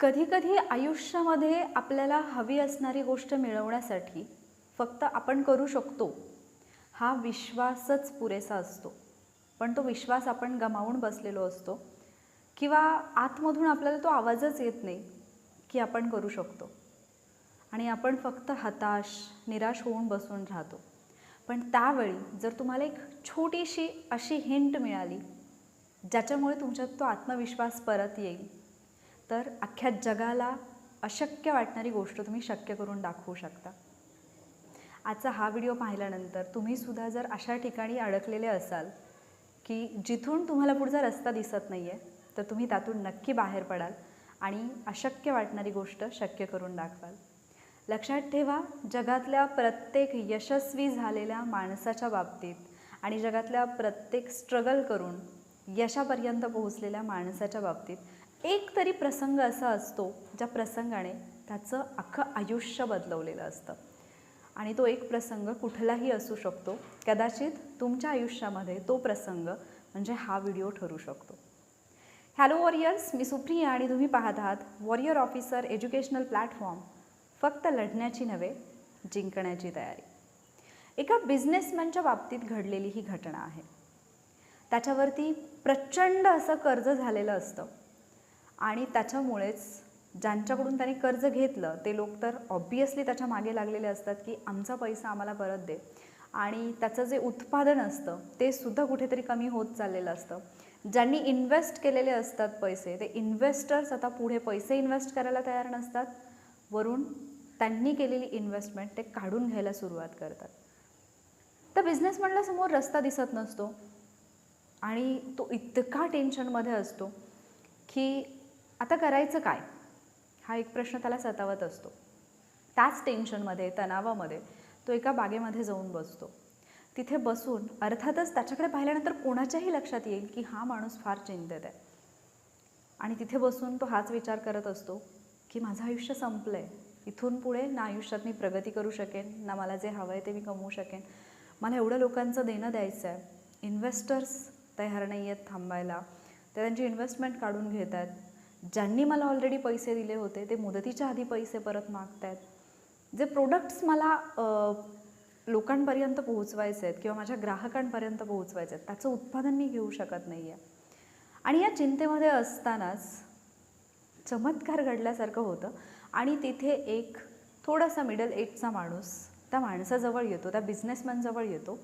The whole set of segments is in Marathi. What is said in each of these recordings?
कधीकधी आयुष्यामध्ये आपल्याला हवी असणारी गोष्ट मिळवण्यासाठी फक्त आपण करू शकतो हा विश्वासच पुरेसा असतो. पण तो विश्वास आपण गमावून बसलेलो असतो किंवा आतमधून आपल्याला तो आवाजच येत नाही की आपण करू शकतो. आणि आपण फक्त हताश निराश होऊन बसून राहतो. पण त्यावेळी जर तुम्हाला एक छोटीशी अशी हिंट मिळाली ज्याच्यामुळे तुमच्यात तो आत्मविश्वास परत येईल तर अख्ख्या जगाला अशक्य वाटणारी गोष्ट तुम्ही शक्य करून दाखवू शकता. आजचा हा व्हिडिओ पाहिल्यानंतर तुम्हीसुद्धा जर अशा ठिकाणी अडकलेले असाल की जिथून तुम्हाला पुढचा रस्ता दिसत नाही आहे तर तुम्ही त्यातून नक्की बाहेर पडाल आणि अशक्य वाटणारी गोष्ट शक्य करून दाखवाल. लक्षात ठेवा जगातल्या प्रत्येक यशस्वी झालेल्या माणसाच्या बाबतीत आणि जगातल्या प्रत्येक स्ट्रगल करून यशापर्यंत पोहोचलेल्या माणसाच्या बाबतीत एक तरी प्रसंग असा असतो ज्या प्रसंगाने त्याचं अख्खं आयुष्य बदलवलेलं असतं. आणि तो एक प्रसंग कुठलाही असू शकतो. कदाचित तुमच्या आयुष्यामध्ये तो प्रसंग म्हणजे हा व्हिडिओ ठरू शकतो. हॅलो वॉरियर्स मी सुप्रिया आणि तुम्ही पाहत आहात वॉरियर ऑफिसर एज्युकेशनल प्लॅटफॉर्म फक्त लढण्याची नव्हे जिंकण्याची तयारी. एका बिझनेसमॅनच्या बाबतीत घडलेली ही घटना आहे. त्याच्यावरती प्रचंड असं कर्ज झालेलं असतं. आणि त्याच्यामुळेच ज्यांच्याकडून त्यांनी कर्ज घेतलं ते लोक तर ऑब्वियसली त्याच्यामागे लागलेले असतात की आमचा पैसा आम्हाला परत दे. आणि त्याचं जे उत्पादन असतं ते सुद्धा कुठेतरी कमी होत चाललेलं असतं. ज्यांनी इन्व्हेस्ट केलेले असतात पैसे ते इन्व्हेस्टर्स आता पुढे पैसे इन्व्हेस्ट करायला तयार नसतात. वरून त्यांनी केलेली इन्व्हेस्टमेंट ते काढून घ्यायला सुरुवात करतात. तर बिझनेस समोर रस्ता दिसत नसतो. आणि तो इतका टेन्शनमध्ये असतो की आता करायचं काय? हा एक प्रश्न त्याला सतावत असतो. त्याच टेन्शनमध्ये तणावामध्ये तो एका बागेमध्ये जाऊन बसतो. तिथे बसून अर्थातच त्याच्याकडे पाहिल्यानंतर कोणाच्याही लक्षात येईल की हा माणूस फार चिंतेत आहे. आणि तिथे बसून तो हाच विचार करत असतो की माझं आयुष्य संपलं आहे इथून पुढे ना आयुष्यात मी प्रगती करू शकेन ना मला जे हवं आहे ते मी कमवू शकेन. मला एवढं लोकांचं देणं द्यायचं आहे इन्व्हेस्टर्स तयार नाही आहेत थांबायला. ते त्यांची इन्व्हेस्टमेंट काढून घेत आहेत. ज्यांनी मला ऑलरेडी पैसे दिले होते ते मुदतीच्या आधी पैसे परत मागत आहेत जे प्रोडक्ट्स मला लोकांपर्यंत पोहोचवायचे आहेत किंवा माझ्या ग्राहकांपर्यंत पोहोचवायचे आहेत त्याचं उत्पादन मी घेऊ शकत नाही आहे आणि या चिंतेमध्ये असतानाच चमत्कार घडल्यासारखं होतं आणि तिथे एक थोडासा मिडल एजचा माणूस त्या माणसाजवळ येतो त्या बिझनेसमॅनजवळ येतो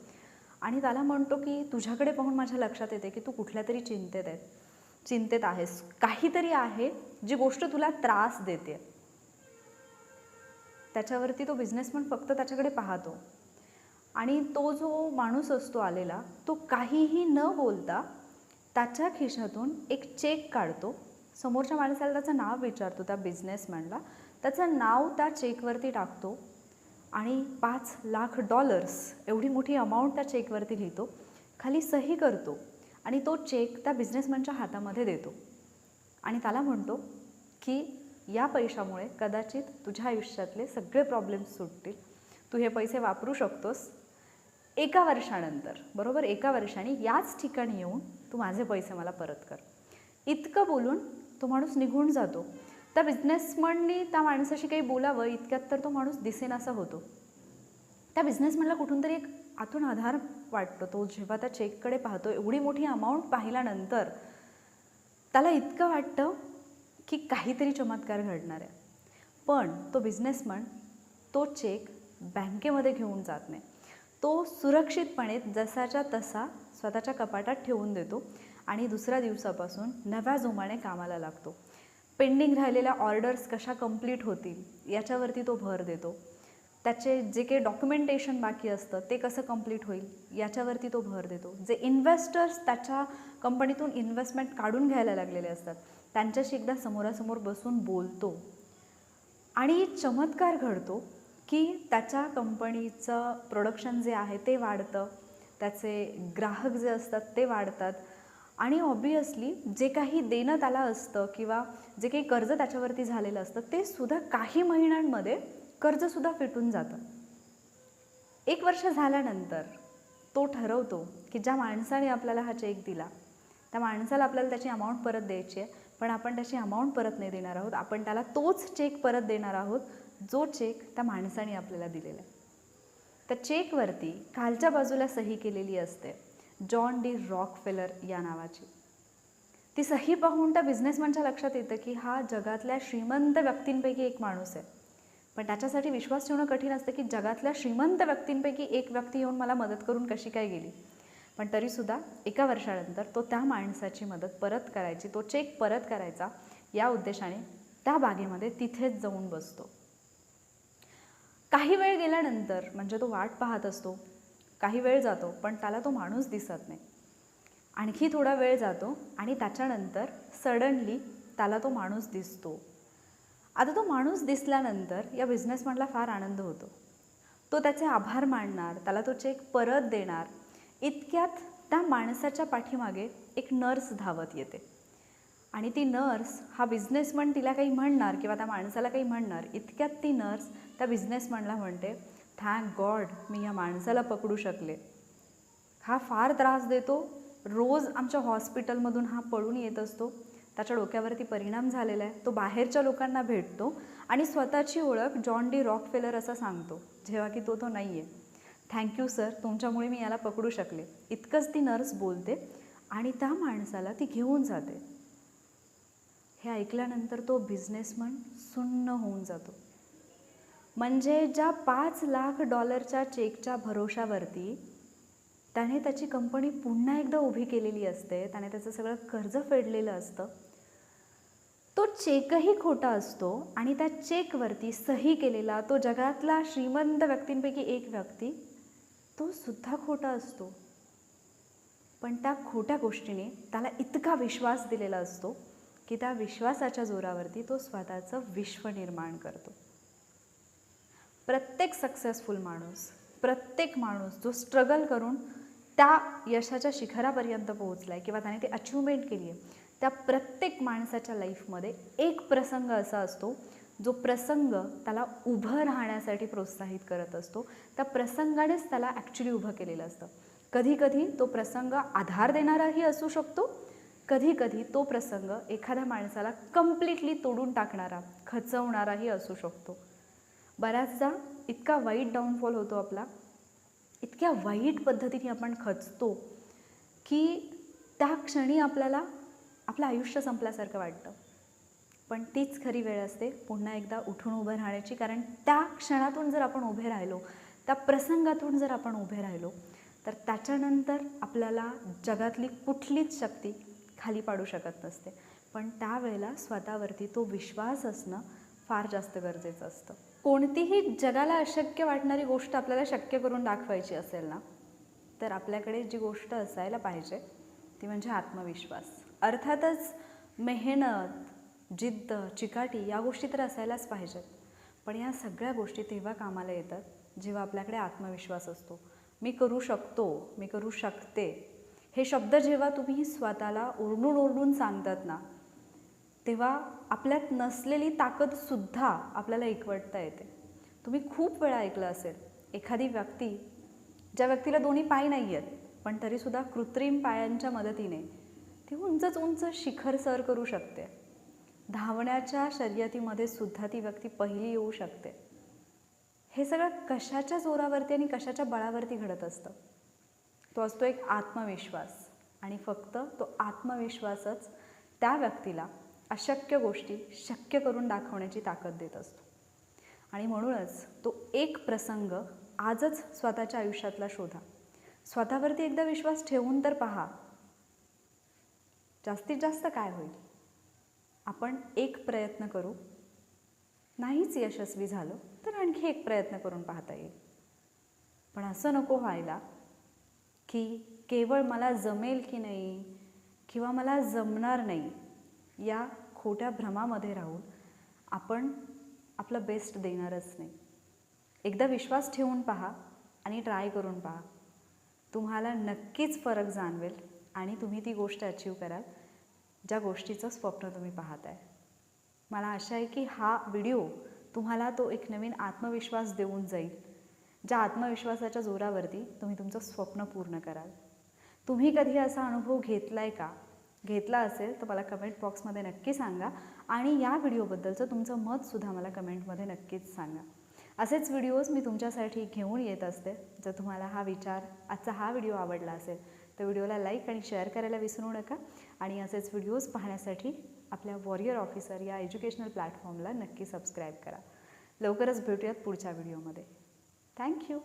आणि त्याला म्हणतो की तुझ्याकडे पाहून माझ्या लक्षात येते की तू कुठल्या तरी चिंतेत आहे. चिंतेत आहेस. काहीतरी आहे जी गोष्ट तुला त्रास देते. त्याच्यावरती तो बिझनेसमॅन फक्त त्याच्याकडे पाहतो. आणि तो जो माणूस असतो आलेला तो काहीही न बोलता त्याच्या खिशातून एक चेक काढतो. समोरच्या माणसाला त्याचं नाव विचारतो त्या बिझनेसमॅनला त्याचं नाव त्या चेकवरती टाकतो आणि पाच लाख डॉलर्स एवढी मोठी अमाऊंट त्या चेकवरती लिहितो. खाली सही करतो. आणि तो चेक त्या बिझनेसमॅनच्या हातामध्ये देतो. आणि त्याला म्हणतो की या पैशामुळे कदाचित तुझ्या आयुष्यातले सगळे प्रॉब्लेम्स सुटतील. तू हे पैसे वापरू शकतोस एका वर्षानंतर. बरोबर? एका वर्षाने याच ठिकाणी येऊन तू माझे पैसे मला परत कर. इतकं बोलून तो माणूस निघून जातो. त्या बिझनेसमननी त्या माणसाशी काही बोलावं इतक्यात तर तो माणूस दिसेनासा होतो. त्या बिझनेसमॅनला कुठून तरी एक आतून आधार वाटतो तो जेव्हा त्या चेककडे पाहतो एवढी मोठी अमाऊंट पाहिल्यानंतर त्याला इतकं वाटतं की काहीतरी चमत्कार घडणार आहे. पण तो बिझनेसमन तो चेक बँकेमध्ये घेऊन जात नाही. तो सुरक्षितपणे जसाच्या तसा स्वतःच्या कपाटात ठेवून देतो आणि दुसऱ्या दिवसापासून नव्या जोमाने कामाला लागतो. पेंडिंग राहिलेल्या ऑर्डर्स कशा कंप्लीट होतील याच्यावरती तो भर देतो. त्याचे जे काही डॉक्युमेंटेशन बाकी असतं ते कसं कंप्लीट होईल याच्यावरती तो भर देतो. जे इन्व्हेस्टर्स त्याच्या कंपनीतून इन्व्हेस्टमेंट काढून घ्यायला लागलेले असतात त्यांच्याशी एकदा समोरासमोर बसून बोलतो. आणि चमत्कार घडतो की त्याच्या कंपनीचं प्रोडक्शन जे आहे ते वाढतं. त्याचे ग्राहक जे असतात ते वाढतात. आणि ऑब्वियसली जे काही देणं त्याला असतं किंवा जे काही कर्ज त्याच्यावरती झालेलं असतं ते सुद्धा काही महिन्यांमध्ये कर्जसुद्धा फिटून जातं. एक वर्ष झाल्यानंतर तो ठरवतो की ज्या माणसाने आपल्याला हा चेक दिला त्या माणसाला आपल्याला त्याची अमाऊंट परत द्यायची आहे पण आपण त्याची अमाऊंट परत नाही देणार आहोत. आपण त्याला तोच चेक परत देणार आहोत जो चेक त्या माणसाने आपल्याला दिलेला आहे. त्या चेकवरती खालच्या बाजूला सही केलेली असते जॉन डी रॉक फेलर या नावाची. ती सही पाहून त्या बिझनेसमॅनच्या लक्षात येतं की हा जगातल्या श्रीमंत व्यक्तींपैकी एक माणूस आहे. पण त्याच्यासाठी विश्वास ठेवणं कठीण असतं की जगातल्या श्रीमंत व्यक्तींपैकी एक व्यक्ती येऊन मला मदत करून कशी काय गेली. पण तरीसुद्धा एका वर्षानंतर तो त्या माणसाची मदत परत करायची तो चेक परत करायचा या उद्देशाने त्या बागेमध्ये तिथेच जाऊन बसतो. काही वेळ गेल्यानंतर म्हणजे तो वाट पाहत असतो काही वेळ जातो पण त्याला तो माणूस दिसत नाही. आणखी थोडा वेळ जातो आणि त्याच्यानंतर सडनली त्याला तो माणूस दिसतो. आता तो माणूस दिसल्यानंतर या बिझनेसमॅनला फार आनंद होतो. तो त्याचे आभार मानणार त्याला तो चेक परत देणार. इतक्यात त्या माणसाच्या पाठीमागे एक नर्स धावत येते. आणि ती नर्स हा बिझनेसमन तिला काही म्हणणार किंवा त्या माणसाला काही म्हणणार इतक्यात ती नर्स त्या बिझनेसमॅनला म्हणते थँक गॉड मी या माणसाला पकडू शकले. हा फार त्रास देतो. रोज आमच्या हॉस्पिटलमधून हा पळून येत असतो. त्याच्या डोक्यावरती परिणाम झालेला आहे. तो बाहेरच्या लोकांना भेटतो आणि स्वतःची ओळख जॉन डी रॉक फेलर असा सांगतो जेव्हा की तो तो नाही आहे थँक्यू सर तुमच्यामुळे मी याला पकडू शकले. इतकंच ती नर्स बोलते आणि त्या माणसाला ती घेऊन जाते. हे ऐकल्यानंतर तो बिझनेसमन सुन्न होऊन जातो. म्हणजे ज्या पाच लाख डॉलरच्या चेकच्या भरोशावरती त्याने त्याची कंपनी पुन्हा एकदा उभी केलेली असते त्याने त्याचं सगळं कर्ज फेडलेलं असतं तो चेकही खोटा असतो आणि त्या चेकवरती सही केलेला तो जगातला श्रीमंत व्यक्तींपैकी एक व्यक्ती तो सुद्धा खोटा असतो. पण त्या खोट्या गोष्टीने त्याला इतका विश्वास दिलेला असतो की त्या विश्वासाच्या जोरावरती तो स्वतःचं विश्व निर्माण करतो. प्रत्येक सक्सेसफुल माणूस प्रत्येक माणूस जो स्ट्रगल करून त्या यशाच्या शिखरापर्यंत पोहोचला आहे किंवा त्याने ती अचिव्हमेंट केली आहे त्या प्रत्येक माणसाच्या लाईफमध्ये एक प्रसंग असा असतो जो प्रसंग त्याला उभं राहण्यासाठी प्रोत्साहित करत असतो. त्या प्रसंगानेच त्याला ॲक्च्युली उभं केलेलं असतं. कधीकधी तो प्रसंग आधार देणाराही असू शकतो कधीकधी तो प्रसंग एखाद्या माणसाला कम्प्लिटली तोडून टाकणारा खचवणाराही असू शकतो. बऱ्याचदा इतका वाईट डाऊनफॉल होतो आपला इतक्या वाईट पद्धतीने आपण खचतो की त्या क्षणी आपल्याला आपलं आयुष्य संपल्यासारखं वाटतं. पण तीच खरी वेळ असते पुन्हा एकदा उठून उभं राहण्याची. कारण त्या क्षणातून जर आपण उभे राहिलो त्या प्रसंगातून जर आपण उभे राहिलो तर त्याच्यानंतर आपल्याला जगातली कुठलीच शक्ती खाली पाडू शकत नसते. पण त्यावेळेला स्वतःवरती तो विश्वास असणं फार जास्त गरजेचं असतं. कोणतीही जगाला अशक्य वाटणारी गोष्ट आपल्याला शक्य करून दाखवायची असेल ना तर आपल्याकडे जी गोष्ट असायला पाहिजे ती म्हणजे आत्मविश्वास. अर्थातच मेहनत जिद्द चिकाटी या गोष्टी तर असायलाच पाहिजेत. पण या सगळ्या गोष्टी तेव्हा कामाला येतात जेव्हा आपल्याकडे आत्मविश्वास असतो. मी करू शकतो मी करू शकते. हे शब्द जेव्हा तुम्ही स्वतःला ओरडून ओरडून सांगतात ना तेव्हा आपल्यात नसलेली ताकदसुद्धा आपल्याला एकवटता येते. तुम्ही खूप वेळा ऐकलं असेल एखादी व्यक्ती ज्या व्यक्तीला दोन्ही पाय नाही आहेत पण तरीसुद्धा कृत्रिम पायांच्या मदतीने ती उंचच उंच शिखर सर करू शकते. धावण्याच्या शर्यतीमध्ये सुद्धा ती व्यक्ती पहिली येऊ शकते. हे सगळं कशाच्या जोरावरती आणि कशाच्या बळावरती घडत असतं? तो असतो एक आत्मविश्वास आणि फक्त तो आत्मविश्वासच त्या व्यक्तीला अशक्य गोष्टी शक्य करून दाखवण्याची ताकद देत असतो. आणि म्हणूनच तो एक प्रसंग आजच स्वतःच्या आयुष्यातला शोधा. स्वतःवरती एकदा विश्वास ठेवून तर पहा जास्तीत जास्त काय होईल? आपण एक प्रयत्न करू. नाहीच यशस्वी झालो तर आणखी एक प्रयत्न करून पाहता येईल. पण असं नको व्हायला की केवळ मला जमेल की नाही किंवा मला जमणार नाही या खोट्या भ्रमामध्ये राहून आपण आपलं बेस्ट देणारच नाही. एकदा विश्वास ठेवून पहा आणि ट्राय करून पहा. तुम्हाला नक्कीच फरक जाणवेल. आणि तुम्ही ती गोष्ट अचीव कराल ज्या गोष्टीचं स्वप्न तुम्ही पाहताय. मला आशा आहे की हा व्हिडिओ तुम्हाला तो एक नवीन आत्मविश्वास देऊन जाईल ज्या आत्मविश्वासाच्या जोरावरती तुम्ही तुमचं स्वप्न पूर्ण कराल. तुम्ही कधी असा अनुभव घेतला आहे का? घेतला असेल तर मला कमेंट बॉक्समध्ये नक्की सांगा आणि या व्हिडिओबद्दलचं तुमचं मतसुद्धा मला कमेंटमध्ये नक्कीच सांगा. असेच व्हिडिओज मी तुमच्यासाठी घेऊन येत असते. जर तुम्हाला हा विचार आजचा हा व्हिडिओ आवडला असेल तर व्हिडिओला लाईक आणि शेअर करायला विसरू नका. आणि असेच व्हिडिओज पाहण्यासाठी आपल्या वॉरियर ऑफिसर या एज्युकेशनल प्लॅटफॉर्मला नक्की सबस्क्राईब करा. लवकरच भेटूयात पुढच्या व्हिडिओमध्ये. थँक्यू